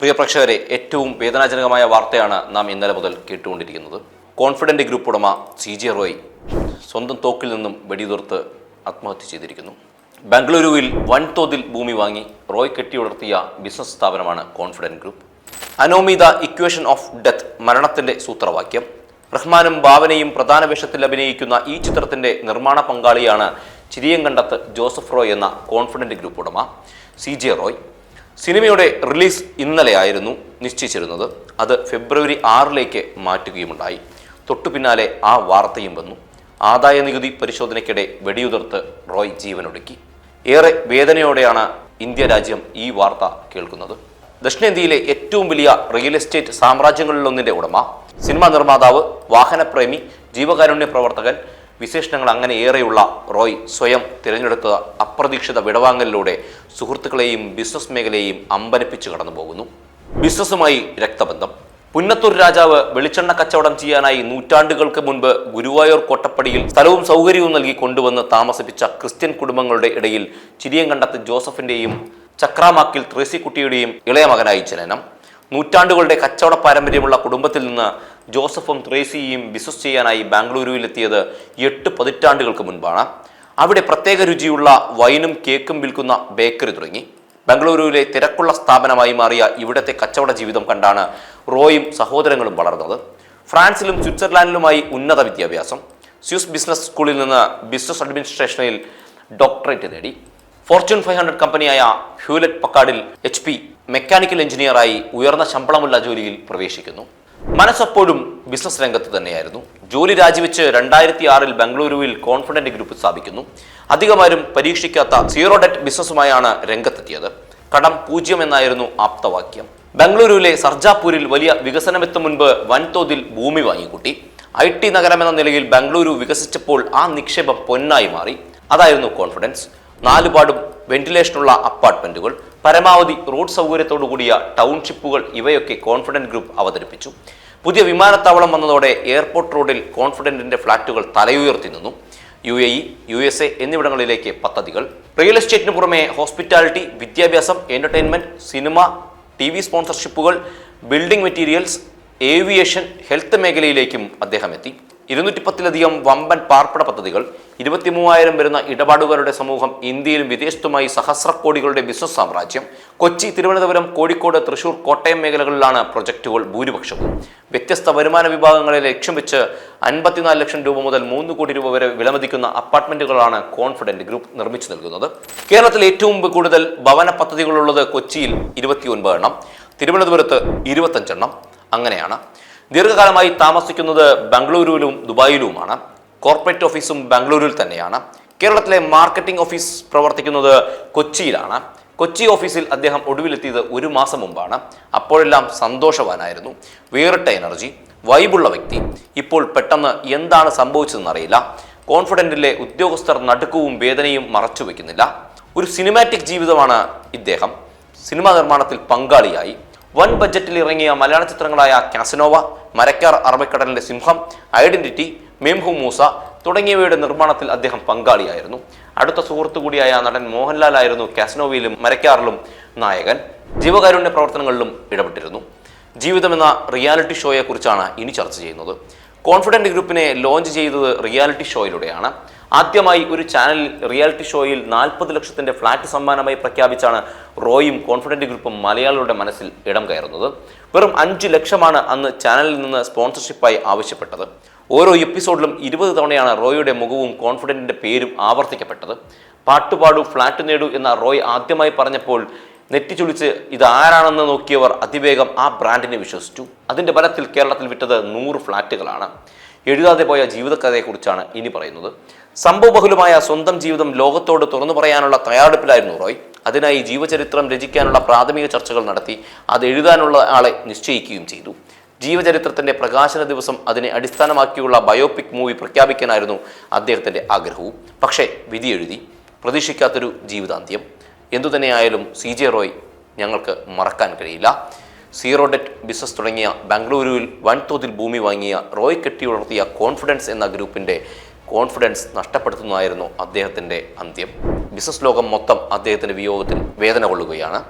പ്രിയ പ്രേക്ഷകരെ ഏറ്റവും വേദനാജനകമായ വാർത്തയാണ് നാം ഇന്നലെ മുതൽ കേട്ടുകൊണ്ടിരിക്കുന്നത്. കോൺഫിഡന്റ് ഗ്രൂപ്പ് ഉടമ സി ജെ റോയ് സ്വന്തം തോക്കിൽ നിന്നും വെടിയുതിർത്ത് ആത്മഹത്യ ചെയ്തിരിക്കുന്നു. ബംഗളൂരുവിൽ വൻതോതിൽ ഭൂമി വാങ്ങി റോയ് കെട്ടിയുടർത്തിയ ബിസിനസ് സ്ഥാപനമാണ് കോൺഫിഡന്റ് ഗ്രൂപ്പ്. അനോമിത ഇക്വേഷൻ ഓഫ് ഡെത്ത് മരണത്തിന്റെ സൂത്രവാക്യം. റഹ്മാനും ഭാവനയും പ്രധാന വേഷത്തിൽ അഭിനയിക്കുന്ന ഈ ചിത്രത്തിന്റെ നിർമ്മാണ പങ്കാളിയാണ് ചിരിയം കണ്ടത്ത് ജോസഫ് റോയ് എന്ന കോൺഫിഡന്റ് ഗ്രൂപ്പ് ഉടമ സി ജെ റോയ്. സിനിമയുടെ റിലീസ് ഇന്നലെയായിരുന്നു നിശ്ചയിച്ചിരുന്നത്. അത് ഫെബ്രുവരി ആറിലേക്ക് മാറ്റുകയുമുണ്ടായി. തൊട്ടു പിന്നാലെ ആ വാർത്തയും വന്നു. ആദായ നികുതി പരിശോധനയ്ക്കിടെ വെടിയുതിർത്ത് റോയ് ജീവനൊടുക്കി. ഏറെ വേദനയോടെയാണ് ഇന്ത്യ രാജ്യം ഈ വാർത്ത കേൾക്കുന്നത്. ദക്ഷിണേന്ത്യയിലെ ഏറ്റവും വലിയ റിയൽ എസ്റ്റേറ്റ് സാമ്രാജ്യങ്ങളിലൊന്നിന്റെ ഉടമ സിനിമാ നിർമ്മാതാവ് വാഹനപ്രേമി ജീവകാരുണ്യ പ്രവർത്തകൻ വിശേഷണങ്ങൾ അങ്ങനെ ഏറെയുള്ള റോയ് സ്വയം തിരഞ്ഞെടുത്ത അപ്രതീക്ഷിത വിടവാങ്ങലിലൂടെ സുഹൃത്തുക്കളെയും ബിസിനസ് മേഖലയെയും അമ്പരപ്പിച്ചു കടന്നു പോകുന്നു. ബിസിനസ്സുമായി രക്തബന്ധം. പുന്നത്തൂർ രാജാവ് വെളിച്ചെണ്ണ കച്ചവടം ചെയ്യാനായി നൂറ്റാണ്ടുകൾക്ക് മുൻപ് ഗുരുവായൂർ കോട്ടപ്പടിയിൽ സ്ഥലവും സൗകര്യവും നൽകി കൊണ്ടുവന്ന് താമസിപ്പിച്ച ക്രിസ്ത്യൻ കുടുംബങ്ങളുടെ ഇടയിൽ ചിരിയങ്കണ്ടത്ത് ജോസഫിന്റെയും ചക്രാമാക്കിൽ ത്രേസിക്കുട്ടിയുടെയും ഇളയ മകനായി ജനനം. നൂറ്റാണ്ടുകളുടെ കച്ചവട പാരമ്പര്യമുള്ള കുടുംബത്തിൽ നിന്ന് ജോസഫും ത്രേസിയും ബിസിനസ് ചെയ്യാനായി ബാംഗ്ലൂരുവിലെത്തിയത് എട്ട് പതിറ്റാണ്ടുകൾക്ക് മുൻപാണ്. അവിടെ പ്രത്യേക രുചിയുള്ള വൈനും കേക്കും വിൽക്കുന്ന ബേക്കറി തുടങ്ങി. ബംഗളൂരുവിലെ തിരക്കുള്ള സ്ഥാപനമായി മാറിയ ഇവിടത്തെ കച്ചവട ജീവിതം കണ്ടാണ് റോയും സഹോദരങ്ങളും വളർന്നത്. ഫ്രാൻസിലും സ്വിറ്റ്സർലാൻഡിലുമായി ഉന്നത വിദ്യാഭ്യാസം. സ്വിസ് ബിസിനസ് സ്കൂളിൽ നിന്ന് ബിസിനസ് അഡ്മിനിസ്ട്രേഷനിൽ ഡോക്ടറേറ്റ് നേടി. ഫോർച്യൂൺ ഫൈവ് ഹൺഡ്രഡ് കമ്പനിയായ ഹ്യൂലറ്റ് പക്കാർഡിൽ എച്ച് പി മെക്കാനിക്കൽ എഞ്ചിനീയറായി ഉയർന്ന ശമ്പളമുള്ള ജോലിയിൽ പ്രവേശിക്കുന്നു. മനസ്സപ്പോഴും ബിസിനസ് രംഗത്ത് തന്നെയായിരുന്നു. ജോലി രാജിവെച്ച് രണ്ടായിരത്തി ആറിൽ ബംഗളൂരുവിൽ കോൺഫിഡന്റ് ഗ്രൂപ്പ് സ്ഥാപിക്കുന്നു. അധികമാരും പരീക്ഷിക്കാത്ത സീറോ ഡെറ്റ് ബിസിനസ്സുമായാണ് രംഗത്തെത്തിയത്. കടം പൂജ്യം എന്നായിരുന്നു ആപ്തവാക്യം. ബംഗളൂരുവിലെ സർജാപൂരിൽ വലിയ വികസനമെത്തും മുൻപ് വൻതോതിൽ ഭൂമി വാങ്ങിക്കൂട്ടി. ഐ ടി നഗരമെന്ന നിലയിൽ ബംഗളൂരു വികസിച്ചപ്പോൾ ആ നിക്ഷേപം പൊന്നായി മാറി. അതായിരുന്നു കോൺഫിഡൻസ് നാലുപാടും വെന്റിലേഷനുള്ള അപ്പാർട്ട്മെന്റുകൾ പരമാവധി റോഡ് സൗകര്യത്തോടു കൂടിയ ടൗൺഷിപ്പുകൾ ഇവയൊക്കെ കോൺഫിഡന്റ് ഗ്രൂപ്പ് അവതരിപ്പിച്ചു. പുതിയ വിമാനത്താവളം വന്നതോടെ എയർപോർട്ട് റോഡിൽ കോൺഫിഡന്റിന്റെ ഫ്ളാറ്റുകൾ തലയുയർത്തി നിന്നു. U A E U S A എന്നിവിടങ്ങളിലേക്ക് പദ്ധതികൾ. റിയൽ എസ്റ്റേറ്റിന് പുറമെ ഹോസ്പിറ്റാലിറ്റി വിദ്യാഭ്യാസം എന്റർടൈൻമെന്റ് സിനിമ ടി വി സ്പോൺസർഷിപ്പുകൾ ബിൽഡിംഗ് മെറ്റീരിയൽസ് ഏവിയേഷൻ ഹെൽത്ത് മേഖലയിലേക്കും അദ്ദേഹം എത്തി. ഇരുന്നൂറ്റി പത്തിലധികം വമ്പൻ പാർപ്പിട പദ്ധതികൾ ഇരുപത്തി മൂവായിരം വരുന്ന ഇടപാടുകാരുടെ സമൂഹം ഇന്ത്യയിലും വിദേശത്തുമായി സഹസ്ര കോടികളുടെ ബിസിനസ് സാമ്രാജ്യം കൊച്ചി തിരുവനന്തപുരം കോഴിക്കോട് തൃശൂർ കോട്ടയം മേഖലകളിലാണ് പ്രൊജക്ടുകൾ ഭൂരിപക്ഷവും. വ്യത്യസ്ത വരുമാന വിഭാഗങ്ങളെ ലക്ഷ്യം വെച്ച് അൻപത്തിനാല് ലക്ഷം രൂപ മുതൽ മൂന്ന് കോടി രൂപ വരെ വിലമതിക്കുന്ന അപ്പാർട്ട്മെന്റുകളാണ് കോൺഫിഡന്റ് ഗ്രൂപ്പ് നിർമ്മിച്ചു നൽകുന്നത്. കേരളത്തിൽ ഏറ്റവും കൂടുതൽ ഭവന പദ്ധതികളുള്ളത് കൊച്ചിയിൽ ഇരുപത്തിയൊൻപത് എണ്ണം തിരുവനന്തപുരത്ത് ഇരുപത്തഞ്ചെണ്ണം അങ്ങനെയാണ് ദീർഘകാലമായി താമസിക്കുന്നത് ബംഗളൂരുവിലും ദുബായിലുമാണ്. കോർപ്പറേറ്റ് ഓഫീസും ബംഗളൂരുവിൽ തന്നെയാണ്. കേരളത്തിലെ മാർക്കറ്റിംഗ് ഓഫീസ് പ്രവർത്തിക്കുന്നത് കൊച്ചിയിലാണ്. കൊച്ചി ഓഫീസിൽ അദ്ദേഹം ഒടുവിലെത്തിയത് ഒരു മാസം മുമ്പാണ്. അപ്പോഴെല്ലാം സന്തോഷവാനായിരുന്നു. വേറിട്ട എനർജി വൈബുള്ള വ്യക്തി. ഇപ്പോൾ പെട്ടെന്ന് എന്താണ് സംഭവിച്ചതെന്ന് അറിയില്ല കോൺഫിഡന്റിലെ ഉദ്യോഗസ്ഥർ നടുക്കവും വേദനയും മറച്ചു വയ്ക്കുന്നില്ല ഒരു സിനിമാറ്റിക് ജീവിതമാണ് ഇദ്ദേഹം. സിനിമാ നിർമ്മാണത്തിൽ പങ്കാളിയായി. വൻ ബജറ്റിൽ ഇറങ്ങിയ മലയാള ചിത്രങ്ങളായ കാസനോവ മരക്കാർ അറബിക്കടലിന്റെ സിംഹം ഐഡന്റിറ്റി മെംഹു മൂസ തുടങ്ങിയവയുടെ നിർമ്മാണത്തിൽ അദ്ദേഹം പങ്കാളിയായിരുന്നു. അടുത്ത സുഹൃത്തു കൂടിയായ നടൻ മോഹൻലാൽ ആയിരുന്നു കാസനോവയിലും മരക്കാറിലും നായകൻ. ജീവകാരുണ്യ പ്രവർത്തനങ്ങളിലും ഇടപെട്ടിരുന്നു. ജീവിതം എന്ന റിയാലിറ്റി ഷോയെക്കുറിച്ചാണ് ഇനി ചർച്ച ചെയ്യുന്നത്. കോൺഫിഡന്റ് ഗ്രൂപ്പിനെ ലോഞ്ച് ചെയ്തത് റിയാലിറ്റി ഷോയിലൂടെയാണ്. ആദ്യമായി ഒരു ചാനലിൽ റിയാലിറ്റി ഷോയിൽ നാൽപ്പത് ലക്ഷത്തിന്റെ ഫ്ലാറ്റ് സമ്മാനമായി പ്രഖ്യാപിച്ചാണ് റോയും കോൺഫിഡന്റ് ഗ്രൂപ്പും മലയാളികളുടെ മനസ്സിൽ ഇടം കയറുന്നത്. വെറും അഞ്ച് ലക്ഷമാണ് അന്ന് ചാനലിൽ നിന്ന് സ്പോൺസർഷിപ്പായി ആവശ്യപ്പെട്ടത്. ഓരോ എപ്പിസോഡിലും ഇരുപത് തവണയാണ് റോയുടെ മുഖവും കോൺഫിഡന്റിന്റെ പേരും ആവർത്തിക്കപ്പെട്ടത്. പാട്ടുപാടു ഫ്ലാറ്റ് നേടൂ എന്ന റോയ് ആദ്യമായി പറഞ്ഞപ്പോൾ നെറ്റി നെറ്റിച്ചുളിച്ച് ഇതാരാണെന്ന് നോക്കിയവർ അതിവേഗം ആ ബ്രാൻഡിനെ വിശ്വസിച്ചു. അതിന്റെ ബലത്തിൽ കേരളത്തിൽ വിറ്റത് നൂറ് ഫ്ളാറ്റുകളാണ് എഴുതാതെ പോയ ജീവിതകഥയെക്കുറിച്ചാണ് ഇനി പറയുന്നത്. സംഭവബഹുലമായ സ്വന്തം ജീവിതം ലോകത്തോട് തുറന്നു പറയാനുള്ള തയ്യാറെടുപ്പിലായിരുന്നു റോയ്. അതിനായി ജീവചരിത്രം രചിക്കാനുള്ള പ്രാഥമിക ചർച്ചകൾ നടത്തി അത് എഴുതാനുള്ള ആളെ നിശ്ചയിക്കുകയും ചെയ്തു. ജീവചരിത്രത്തിന്റെ പ്രകാശന ദിവസം അതിനെ അടിസ്ഥാനമാക്കിയുള്ള ബയോപിക് മൂവി പ്രഖ്യാപിക്കാനായിരുന്നു അദ്ദേഹത്തിന്റെ ആഗ്രഹവും. പക്ഷേ വിധി എഴുതി പ്രതീക്ഷിക്കാത്തൊരു ജീവിതാന്ത്യം. എന്തുതന്നെയായാലും സി ജെ റോയ് ഞങ്ങൾക്ക് മറക്കാൻ കഴിയില്ല. സീറോ ഡെറ്റ് ബിസിനസ് തുടങ്ങിയ ബാംഗ്ലൂരുവിൽ വൻതോതിൽ ഭൂമി വാങ്ങിയ റോയ് കെട്ടി ഉണർത്തിയ കോൺഫിഡൻസ് എന്ന ഗ്രൂപ്പിന്റെ കോൺഫിഡൻസ് നഷ്ടപ്പെടുത്തുന്നതായിരുന്നു അദ്ദേഹത്തിന്റെ അന്ത്യം. ബിസിനസ് ലോകം മൊത്തം അദ്ദേഹത്തിന്റെ വിയോഗത്തിൽ വേദന കൊള്ളുകയാണ്.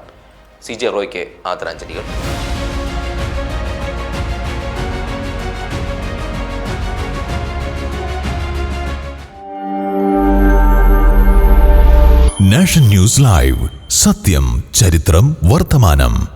സി ജെ റോയ്ക്ക് ആദരാഞ്ജലികൾ. Nation News Live. സത്യം ചരിത്രം വർത്തമാനം.